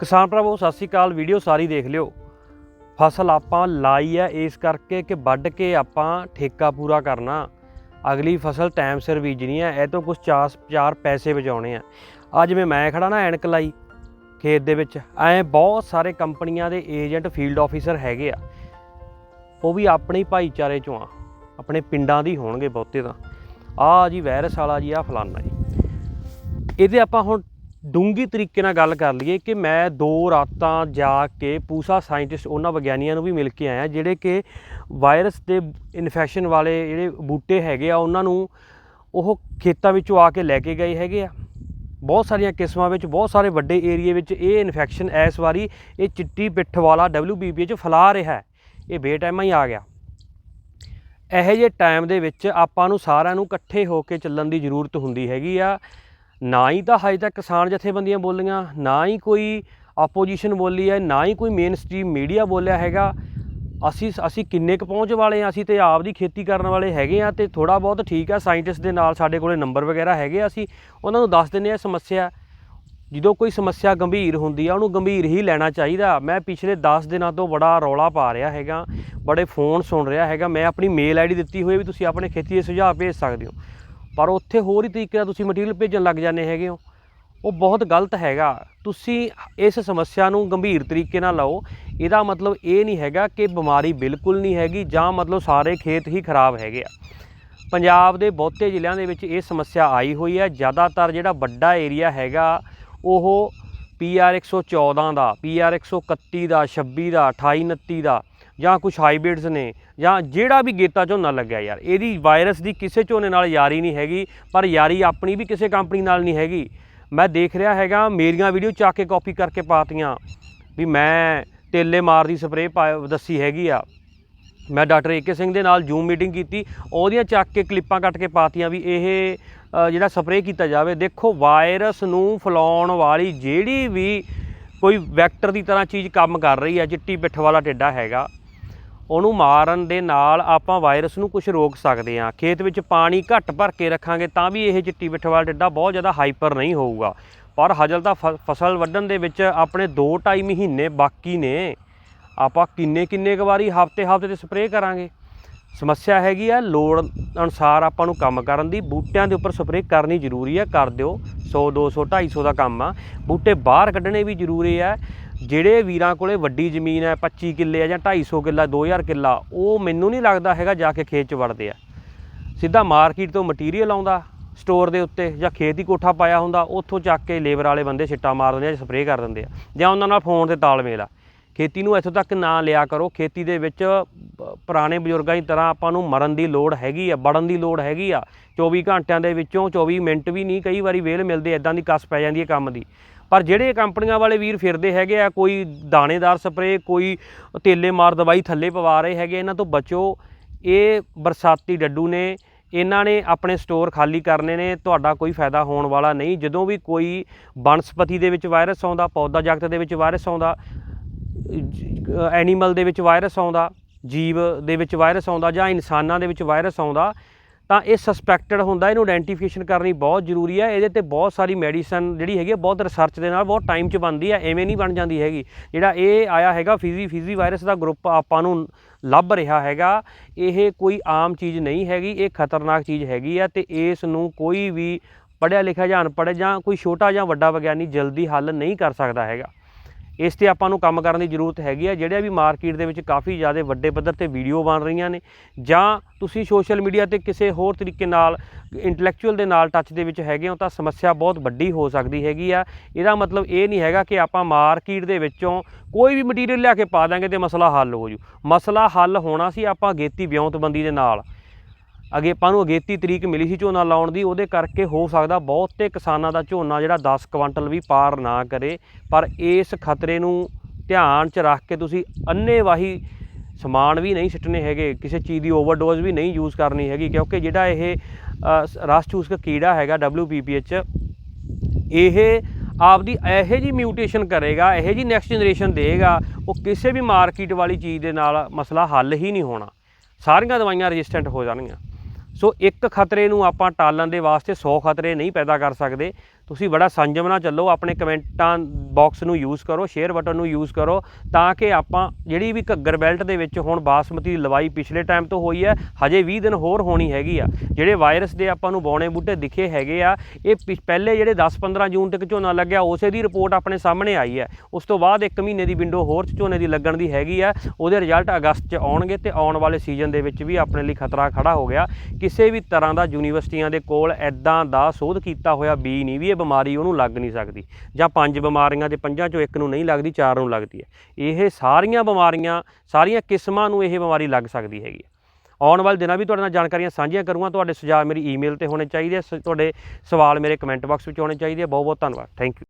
ਕਿਸਾਨ ਭਰਾਵੋ, ਸਤਿ ਸ੍ਰੀ ਅਕਾਲ। ਵੀਡੀਓ ਸਾਰੀ ਦੇਖ ਲਿਓ। ਫਸਲ ਆਪਾਂ ਲਾਈ ਹੈ ਇਸ ਕਰਕੇ ਕਿ ਵੱਢ ਕੇ ਆਪਾਂ ਠੇਕਾ ਪੂਰਾ ਕਰਨਾ। ਅਗਲੀ ਫਸਲ ਟਾਈਮ ਸਿਰ ਬੀਜਣੀ ਹੈ ਇਹ ਤੋਂ ਕੁਝ ਚਾਰ ਚਾਰ ਪੈਸੇ ਬਚਾਉਣੇ ਆ। ਅੱਜ ਮੈਂ ਮੈਂ ਖੜਾ ਨਾ ਐਨਕ ਲਾਈ ਖੇਤ ਦੇ ਵਿੱਚ, ਐ ਬਹੁਤ ਸਾਰੇ ਕੰਪਨੀਆਂ ਦੇ ਏਜੰਟ ਫੀਲਡ ਆਫੀਸਰ ਹੈਗੇ ਆ। ਉਹ ਵੀ ਆਪਣੇ ਭਾਈਚਾਰੇ ਚੋਂ ਆ, ਆਪਣੇ ਪਿੰਡਾਂ ਦੀ ਹੋਣਗੇ ਬਹੁਤੇ ਤਾਂ। ਆ ਜੀ ਵਾਇਰਸ ਵਾਲਾ ਜੀ ਆ ਫਲਾਨਾ ਜੀ। ਇਹਦੇ ਆਪਾਂ ਹੁਣ ਡੂੰਗੀ ਤਰੀਕੇ ਨਾਲ ਗੱਲ ਕਰ ਲਈਏ ਕਿ ਮੈਂ ਦੋ ਰਾਤਾਂ ਜਾ ਕੇ ਪੂਸਾ ਸਾਇੰਟਿਸਟ ਉਹਨਾਂ ਵਿਗਿਆਨੀਆਂ ਨੂੰ ਵੀ ਮਿਲ ਕੇ ਆਇਆ, ਜਿਹੜੇ ਕਿ ਵਾਇਰਸ ਦੇ ਇਨਫੈਕਸ਼ਨ ਵਾਲੇ ਜਿਹੜੇ ਬੂਟੇ ਹੈਗੇ ਆ, ਉਹਨਾਂ ਨੂੰ ਉਹ ਖੇਤਾਂ ਵਿੱਚੋਂ ਆ ਕੇ ਲੈ ਕੇ ਗਏ ਹੈਗੇ ਆ। ਬਹੁਤ ਸਾਰੀਆਂ ਕਿਸਮਾਂ ਵਿੱਚ, ਬਹੁਤ ਸਾਰੇ ਵੱਡੇ ਏਰੀਏ ਵਿੱਚ ਇਹ ਇਨਫੈਕਸ਼ਨ ਇਸ ਵਾਰੀ ਇਹ ਚਿੱਟੀ ਪਿੱਠ ਵਾਲਾ WBP ਚ ਫੈਲਾ ਰਿਹਾ ਹੈ। ਇਹ ਬੇਟਾਈਮਾਂ ਹੀ ਆ ਗਿਆ। ਇਹੋ ਜਿਹੇ ਟਾਈਮ ਦੇ ਵਿੱਚ ਆਪਾਂ ਨੂੰ ਸਾਰਿਆਂ ਨੂੰ ਇਕੱਠੇ ਹੋ ਕੇ ਚੱਲਣ ਦੀ ਜ਼ਰੂਰਤ ਹੁੰਦੀ ਹੈਗੀ ਆ। ਨਾ ਹੀ ਤਾਂ ਹਜੇ ਤੱਕ ਕਿਸਾਨ ਜਥੇਬੰਦੀਆਂ ਬੋਲੀਆਂ, ਨਾ ਹੀ ਕੋਈ ਆਪੋਜੀਸ਼ਨ ਬੋਲੀ ਹੈ, ਨਾ ਹੀ ਕੋਈ ਮੇਨ ਸਟ੍ਰੀਮ ਮੀਡੀਆ ਬੋਲਿਆ ਹੈਗਾ। ਅਸੀਂ ਅਸੀਂ ਕਿੰਨੇ ਕੁ ਪਹੁੰਚ ਵਾਲੇ ਆ ਅਸੀਂ ਤੇ ਆਪ ਦੀ ਖੇਤੀ ਕਰਨ ਵਾਲੇ ਹੈਗੇ ਆ ਤੇ ਥੋੜਾ ਬਹੁਤ ਠੀਕ ਆ ਸਾਇੰਟਿਸਟ ਦੇ ਨਾਲ ਸਾਡੇ ਕੋਲੇ ਨੰਬਰ ਵਗੈਰਾ ਹੈਗੇ ਆ ਅਸੀਂ, ਉਹਨਾਂ ਨੂੰ ਦੱਸ ਦਿੰਦੇ ਆ ਸਮੱਸਿਆ। ਜਦੋਂ ਕੋਈ ਸਮੱਸਿਆ ਗੰਭੀਰ ਹੁੰਦੀ ਆ, ਉਹਨੂੰ ਗੰਭੀਰ ਹੀ ਲੈਣਾ ਚਾਹੀਦਾ। ਮੈਂ ਪਿਛਲੇ 10 ਦਿਨਾਂ ਤੋਂ ਬੜਾ ਰੌਲਾ ਪਾ ਰਿਹਾ ਹੈਗਾ, ਬੜੇ ਫੋਨ ਸੁਣ ਰਿਹਾ ਹੈਗਾ। ਮੈਂ ਆਪਣੀ ਮੇਲ ਆਈਡੀ ਦਿੱਤੀ ਹੋਈ ਵੀ ਤੁਸੀਂ ਆਪਣੇ ਖੇਤੀ ਦੇ ਸੁਝਾਅ ਭੇਜ ਸਕਦੇ ਹੋ। ਪਰ ਉੱਥੇ ਹੋਰ ਹੀ ਤਰੀਕੇ ਨਾਲ ਤੁਸੀਂ ਮਟੀਰੀਅਲ ਭੇਜਣ ਲੱਗ ਜਾਂਦੇ ਹੈਗੇ ਹੋ। ਉਹ ਬਹੁਤ ਗਲਤ ਹੈਗਾ। ਤੁਸੀਂ ਇਸ ਸਮੱਸਿਆ ਨੂੰ ਗੰਭੀਰ ਤਰੀਕੇ ਨਾਲ ਲਓ। ਇਹਦਾ ਮਤਲਬ ਇਹ ਨਹੀਂ ਹੈਗਾ ਕਿ ਬਿਮਾਰੀ ਬਿਲਕੁਲ ਨਹੀਂ ਹੈਗੀ ਜਾਂ ਮਤਲਬ ਸਾਰੇ ਖੇਤ ਹੀ ਖਰਾਬ ਹੈਗੇ ਆ। ਪੰਜਾਬ ਦੇ ਬਹੁਤੇ ਜ਼ਿਲ੍ਹਿਆਂ ਦੇ ਵਿੱਚ ਇਹ ਸਮੱਸਿਆ ਆਈ ਹੋਈ ਹੈ। ਜ਼ਿਆਦਾਤਰ ਜਿਹੜਾ ਵੱਡਾ ਏਰੀਆ ਹੈਗਾ, ਉਹ PR 114 ਦਾ PR 131 ਦਾ 26 ਦਾ 28 29 ਦਾ। ਜਾਂ ਕੁਝ ਹਾਈਬ੍ਰਿਡਸ ਨੇ, ਜਾਂ ਜਿਹੜਾ ਵੀ ਗੇਤਾ ਝੋਨਾ ਲੱਗਿਆ ਯਾਰ। ਇਹਦੀ ਵਾਇਰਸ ਦੀ ਕਿਸੇ ਝੋਨੇ ਨਾਲ ਯਾਰੀ ਨਹੀਂ ਹੈਗੀ, ਪਰ ਯਾਰੀ ਆਪਣੀ ਵੀ ਕਿਸੇ ਕੰਪਨੀ ਨਾਲ ਨਹੀਂ ਹੈਗੀ। ਮੈਂ ਦੇਖ ਰਿਹਾ ਹੈਗਾ, ਮੇਰੀਆਂ ਵੀਡੀਓ ਚੱਕ ਕੇ ਕਾਪੀ ਕਰਕੇ ਪਾਤੀਆਂ, ਵੀ ਮੈਂ ਤੇਲੇ ਮਾਰ ਦੀ ਸਪਰੇਅ ਦੱਸੀ ਹੈਗੀ ਆ। ਮੈਂ ਡਾਕਟਰ ਏਕੇ ਸਿੰਘ ਦੇ ਨਾਲ ਜ਼ੂਮ ਮੀਟਿੰਗ ਕੀਤੀ, ਉਹਦੀਆਂ ਚੱਕ ਕੇ ਕਲਿੱਪਾਂ ਕੱਟ ਕੇ ਪਾਤੀਆਂ ਵੀ ਇਹ ਜਿਹੜਾ ਸਪਰੇਅ ਕੀਤਾ ਜਾਵੇ। ਦੇਖੋ, ਵਾਇਰਸ ਨੂੰ ਫੈਲਾਉਣ ਵਾਲੀ ਜਿਹੜੀ ਵੀ ਕੋਈ ਵੈਕਟਰ ਦੀ ਤਰ੍ਹਾਂ ਚੀਜ਼ ਕੰਮ ਕਰ ਰਹੀ ਹੈ ਚਿੱਟੀ ਪਿੱਠ ਵਾਲਾ ਟਿੱਡਾ ਹੈਗਾ ਉਹਨੂੰ ਮਾਰਨ ਦੇ ਨਾਲ ਆਪਾਂ ਵਾਇਰਸ ਨੂੰ ਕੁਝ ਰੋਕ ਸਕਦੇ ਹਾਂ। ਖੇਤ ਵਿੱਚ ਪਾਣੀ ਘੱਟ ਭਰ ਕੇ ਰੱਖਾਂਗੇ ਤਾਂ ਵੀ ਇਹ ਚਿੱਟੀ ਪਿੱਠ ਵਾਲਾ ਟਿੱਡਾ ਬਹੁਤ ਜ਼ਿਆਦਾ ਹਾਈਪਰ ਨਹੀਂ ਹੋਊਗਾ। ਪਰ ਹਜਲ ਤਾਂ ਫ- ਫਸਲ ਵੱਢਣ ਦੇ ਵਿੱਚ ਆਪਣੇ 2-2.5 ਮਹੀਨੇ ਬਾਕੀ ਨੇ। ਆਪਾਂ ਕਿੰਨੇ ਕਿੰਨੇ ਕੁ ਵਾਰੀ ਹਫ਼ਤੇ ਹਫ਼ਤੇ ਤੇ ਸਪਰੇਅ ਕਰਾਂਗੇ। ਸਮੱਸਿਆ ਹੈਗੀ ਆ, ਲੋੜ ਅਨੁਸਾਰ ਆਪਾਂ ਨੂੰ ਕੰਮ ਕਰਨ ਦੀ। ਬੂਟਿਆਂ ਦੇ ਉੱਪਰ ਸਪਰੇਅ ਕਰਨੀ ਜ਼ਰੂਰੀ ਹੈ ਕਰ ਦਿਓ। 100 200 250 ਦਾ ਕੰਮ ਆ। ਬੂਟੇ ਬਾਹਰ ਕੱਢਣੇ ਵੀ ਜ਼ਰੂਰੀ ਹੈ ਜਿਹੜੇ ਵੀਰਾਂ ਕੋਲੇ ਵੱਡੀ ਜ਼ਮੀਨ ਹੈ 25 ਕਿੱਲੇ ਆ ਜਾਂ 250 ਕਿੱਲਾ 2000 ਕਿੱਲਾ, ਉਹ ਮੈਨੂੰ ਨਹੀਂ ਲੱਗਦਾ ਹੈਗਾ ਜਾ ਕੇ ਖੇਤ 'ਚ ਵੜਦੇ ਆ। ਸਿੱਧਾ ਮਾਰਕੀਟ ਤੋਂ ਮਟੀਰੀਅਲ ਆਉਂਦਾ ਸਟੋਰ ਦੇ ਉੱਤੇ ਜਾਂ ਖੇਤ ਹੀ ਕੋਠਾ ਪਾਇਆ ਹੁੰਦਾ, ਉੱਥੋਂ ਚੱਕ ਕੇ ਲੇਬਰ ਵਾਲੇ ਬੰਦੇ ਛਿੱਟਾ ਮਾਰ ਦਿੰਦੇ ਆ ਜਾਂ ਸਪਰੇਅ ਕਰ ਦਿੰਦੇ ਆ ਜਾਂ ਉਹਨਾਂ ਨਾਲ ਫੋਨ ਤੇ ਤਾਲਮੇਲ ਆ। ਖੇਤੀ ਨੂੰ ਇੱਥੋਂ ਤੱਕ ਨਾ ਲਿਆ ਕਰੋ, ਖੇਤੀ ਦੇ ਵਿੱਚ ਪੁਰਾਣੇ ਬਜ਼ੁਰਗਾਂ ਦੀ ਤਰ੍ਹਾਂ ਆਪਾਂ ਨੂੰ ਮਰਨ ਦੀ ਲੋੜ ਹੈਗੀ ਆ, ਵੜਨ ਦੀ ਲੋੜ ਹੈਗੀ ਆ। 24 ਘੰਟਿਆਂ ਦੇ ਵਿੱਚੋਂ 24 ਮਿੰਟ ਵੀ ਨਹੀਂ ਕਈ ਵਾਰੀ ਵੇਲ ਮਿਲਦੇ ਐਦਾਂ ਦੀ ਕਸ ਪੈ ਜਾਂਦੀ ਹੈ ਕੰਮ ਦੀ। ਪਰ ਜਿਹੜੇ ਕੰਪਨੀਆਂ ਵਾਲੇ ਵੀਰ ਫਿਰਦੇ ਹੈਗੇ ਆ, ਕੋਈ ਦਾਣੇਦਾਰ ਸਪਰੇਅ, ਕੋਈ ਤੇਲੇ ਮਾਰ ਦਵਾਈ ਥੱਲੇ ਪਵਾ ਰਹੇ ਹੈਗੇ, ਇਹਨਾਂ ਤੋਂ ਬਚੋ। ਇਹ ਬਰਸਾਤੀ ਡੱਡੂ ਨੇ, ਇਹਨਾਂ ਨੇ ਆਪਣੇ ਸਟੋਰ ਖਾਲੀ ਕਰਨੇ ਨੇ, ਤੁਹਾਡਾ ਕੋਈ ਫਾਇਦਾ ਹੋਣ ਵਾਲਾ ਨਹੀਂ। ਜਦੋਂ ਵੀ ਕੋਈ ਬਨਸਪਤੀ ਦੇ ਵਿੱਚ ਵਾਇਰਸ ਆਉਂਦਾ, ਪੌਦਾ ਜਗਤ ਦੇ ਵਿੱਚ ਵਾਇਰਸ ਆਉਂਦਾ ਐਨੀਮਲ ਦੇ ਵਿੱਚ ਵਾਇਰਸ ਆਉਂਦਾ, ਜੀਵ ਦੇ ਵਿੱਚ ਵਾਇਰਸ ਆਉਂਦਾ ਜਾਂ ਇਨਸਾਨਾਂ ਦੇ ਵਿੱਚ ਵਾਇਰਸ ਆਉਂਦਾ ਤਾਂ ਇਹ ਸਸਪੈਕਟਡ ਹੁੰਦਾ, ਇਹਨੂੰ ਆਇਡੈਂਟੀਫਿਕੇਸ਼ਨ ਕਰਨੀ ਬਹੁਤ ਜ਼ਰੂਰੀ ਹੈ, ਇਹਦੇ ਤੇ ਬਹੁਤ ਸਾਰੀ ਮੈਡੀਸਨ ਜਿਹੜੀ ਹੈਗੀ ਹੈ ਬਹੁਤ ਰਿਸਰਚ ਦੇ ਨਾਲ, ਬਹੁਤ ਟਾਈਮ 'ਚ ਬਣਦੀ ਹੈ, ਐਵੇਂ ਨਹੀਂ ਬਣ ਜਾਂਦੀ ਹੈਗੀ। ਜਿਹੜਾ ਇਹ ਆਇਆ ਹੈਗਾ ਫਿਜ਼ੀ ਫਿਜ਼ੀ ਵਾਇਰਸ ਦਾ ਗਰੁੱਪ ਆਪਾਂ ਨੂੰ ਲੱਭ ਰਿਹਾ ਹੈਗਾ, ਇਹ ਕੋਈ ਆਮ ਚੀਜ਼ ਨਹੀਂ ਹੈਗੀ, ਇਹ ਖਤਰਨਾਕ ਚੀਜ਼ ਹੈਗੀ ਆ ਤੇ ਇਸ ਨੂੰ ਕੋਈ ਵੀ ਪੜ੍ਹਿਆ ਲਿਖਿਆ ਜਾਂ ਅਨਪੜ੍ਹ ਜਾਂ ਕੋਈ ਛੋਟਾ ਜਾਂ ਵੱਡਾ ਵਿਗਿਆਨੀ ਜਲਦੀ ਹੱਲ ਨਹੀਂ ਕਰ ਸਕਦਾ ਹੈਗਾ। ਇਸ ਤੇ ਆਪਾਂ ਨੂੰ ਕੰਮ ਕਰਨ ਦੀ ਜ਼ਰੂਰਤ ਹੈਗੀ ਆ, ਜਿਹੜੇ ਵੀ ਮਾਰਕੀਟ ਦੇ ਵਿੱਚ ਕਾਫੀ ਜ਼ਿਆਦਾ ਵੱਡੇ ਪੱਧਰ ਤੇ ਵੀਡੀਓ ਬਣ ਰਹੀਆਂ ਨੇ, ਜਾਂ ਤੁਸੀਂ ਸੋਸ਼ਲ ਮੀਡੀਆ ਤੇ ਕਿਸੇ ਹੋਰ ਤਰੀਕੇ ਨਾਲ, ਇੰਟੈਲੈਕਚੁਅਲ ਦੇ ਨਾਲ ਟੱਚ ਦੇ ਵਿੱਚ ਹੈਗੇ ਹੋ, ਤਾਂ ਸਮੱਸਿਆ ਬਹੁਤ ਵੱਡੀ ਹੋ ਸਕਦੀ ਹੈਗੀ ਆ। ਇਹਦਾ ਮਤਲਬ ਇਹ ਨਹੀਂ ਹੈਗਾ ਕਿ ਆਪਾਂ ਮਾਰਕੀਟ ਦੇ ਵਿੱਚੋਂ ਕੋਈ ਵੀ ਮਟੀਰੀਅਲ ਲਿਆ ਕੇ ਪਾ ਦਾਂਗੇ ਤੇ ਮਸਲਾ ਹੱਲ ਹੋ ਜੂ। ਮਸਲਾ ਹੱਲ ਹੋਣਾ ਸੀ ਆਪਾਂ ਗੇਤੀ ਵਿਉਂਤਬੰਦੀ ਦੇ ਨਾਲ। ਅਗੇ ਆਪਾਂ ਨੂੰ ਅਗੇਤੀ ਤਰੀਕ ਮਿਲੀ ਸੀ ਝੋਨਾ ਲਾਉਣ ਦੀ ਉਹਦੇ ਕਰਕੇ ਹੋ ਸਕਦਾ ਬਹੁਤੇ ਕਿਸਾਨਾਂ ਦਾ ਝੋਨਾ ਜਿਹੜਾ 10 ਕੁਇੰਟਲ ਵੀ ਪਾਰ ਨਾ ਕਰੇ। ਪਰ ਇਸ ਖਤਰੇ ਨੂੰ ਧਿਆਨ 'ਚ ਰੱਖ ਕੇ ਤੁਸੀਂ ਅੰਨੇਵਾਹੀ ਸਮਾਨ ਵੀ ਨਹੀਂ ਸਿੱਟਣੇ ਹੈਗੇ ਕਿਸੇ ਚੀਜ਼ ਦੀ ਓਵਰਡੋਜ਼ ਵੀ ਨਹੀਂ ਯੂਜ਼ ਕਰਨੀ ਹੈਗੀ ਕਿਉਂਕਿ ਜਿਹੜਾ ਇਹ ਅ, ਸ- ਰਸ ਚੂਸ ਦਾ ਕੀੜਾ ਹੈਗਾ WPPH ਇਹ ਆਪਦੀ ਇਹੋ ਜੀ ਮਿਊਟੇਸ਼ਨ ਕਰੇਗਾ ਇਹੋ ਜੀ ਨੈਕਸਟ ਜਨਰੇਸ਼ਨ ਦੇਗਾ ਉਹ ਕਿਸੇ ਵੀ ਮਾਰਕੀਟ ਵਾਲੀ ਚੀਜ਼ ਦੇ ਨਾਲ ਮਸਲਾ ਹੱਲ ਹੀ ਨਹੀਂ ਹੋਣਾ। ਸਾਰੀਆਂ ਦਵਾਈਆਂ ਰੈਜ਼ਿਸਟੈਂਟ ਹੋ ਜਾਣਗੀਆਂ। ਸੋ ਇੱਕ ਖਤਰੇ ਨੂੰ ਆਪਾਂ ਟਾਲਣ ਦੇ ਵਾਸਤੇ 100 ਖਤਰੇ ਨਹੀਂ ਪੈਦਾ ਕਰ ਸਕਦੇ। ਤੁਸੀਂ ਬੜਾ ਸੰਜਮ ਨਾਲ ਚੱਲੋ, ਆਪਣੇ ਕਮੈਂਟਾਂ ਬਾਕਸ ਨੂੰ ਯੂਜ਼ ਕਰੋ ਸ਼ੇਅਰ ਬਟਨ ਨੂੰ ਯੂਜ਼ ਕਰੋ, ਤਾਂ ਕਿ ਆਪਾਂ ਜਿਹੜੀ ਵੀ ਘੱਗਰ ਬੈਲਟ ਦੇ ਵਿੱਚ ਹੁਣ ਬਾਸਮਤੀ ਦੀ ਲਵਾਈ ਪਿਛਲੇ ਟਾਈਮ ਤੋਂ ਹੋਈ ਹੈ, ਹਜੇ 20 ਦਿਨ ਹੋਰ ਹੋਣੀ ਹੈਗੀ ਆ। ਜਿਹੜੇ ਵਾਇਰਸ ਦੇ ਆਪਾਂ ਨੂੰ ਬੌਣੇ ਬੂਟੇ ਦਿਖੇ ਹੈਗੇ ਆ, ਇਹ ਪਿ- ਪਹਿਲੇ ਜਿਹੜੇ 10-15 ਜੂਨ ਤੱਕ ਝੋਨਾ ਲੱਗਿਆ, ਉਸੇ ਦੀ ਰਿਪੋਰਟ ਆਪਣੇ ਸਾਹਮਣੇ ਆਈ ਹੈ। ਉਸ ਤੋਂ ਬਾਅਦ 1 ਮਹੀਨੇ ਦੀ ਵਿੰਡੋ ਹੋਰ ਝੋਨੇ ਦੀ ਲੱਗਣ ਦੀ ਹੈਗੀ ਆ, ਉਹਦੇ ਰਿਜ਼ਲਟ ਅਗਸਤ 'ਚ ਆਉਣਗੇ ਤੇ ਆਉਣ ਵਾਲੇ ਸੀਜ਼ਨ ਦੇ ਵਿੱਚ ਵੀ ਆਪਣੇ ਲਈ ਖਤਰਾ ਖੜਾ ਹੋ ਗਿਆ। ਕਿਸੇ ਵੀ ਤਰ੍ਹਾਂ ਦਾ ਯੂਨੀਵਰਸਿਟੀਆਂ ਦੇ ਕੋਲ ਐਦਾਂ ਦਾ ਸੋਧ ਕੀਤਾ ਹੋਇਆ ਬੀ ਨਹੀਂ ਵੀ ਬਿਮਾਰੀ ਉਹਨੂੰ ਲੱਗ ਨਹੀਂ ਸਕਦੀ ਜਾਂ ਪੰਜ ਬਿਮਾਰੀਆਂ ਦੇ ਪੰਜਾਂ ਚੋਂ ਇੱਕ ਨੂੰ ਨਹੀਂ ਲੱਗਦੀ, ਚਾਰ ਨੂੰ ਲੱਗਦੀ ਹੈ। ਇਹ ਸਾਰੀਆਂ ਬਿਮਾਰੀਆਂ, ਸਾਰੀਆਂ ਕਿਸਮਾਂ ਨੂੰ ਇਹ ਬਿਮਾਰੀ ਲੱਗ ਸਕਦੀ ਹੈਗੀ ਹੈ। ਆਉਣ ਵਾਲੇ ਦਿਨਾਂ ਵੀ ਤੁਹਾਡੇ ਨਾਲ ਜਾਣਕਾਰੀਆਂ ਸਾਂਝੀਆਂ ਕਰੂੰਗਾ। ਤੁਹਾਡੇ ਸੁਝਾਅ ਮੇਰੀ ਈਮੇਲ ਤੇ ਹੋਣੇ ਚਾਹੀਦੇ ਸ- ਤੁਹਾਡੇ ਸਵਾਲ ਮੇਰੇ ਕਮੈਂਟ ਬਾਕਸ ਵਿੱਚ ਹੋਣੇ ਚਾਹੀਦੇ ਆ। ਬਹੁਤ ਬਹੁਤ ਧੰਨਵਾਦ। Thank you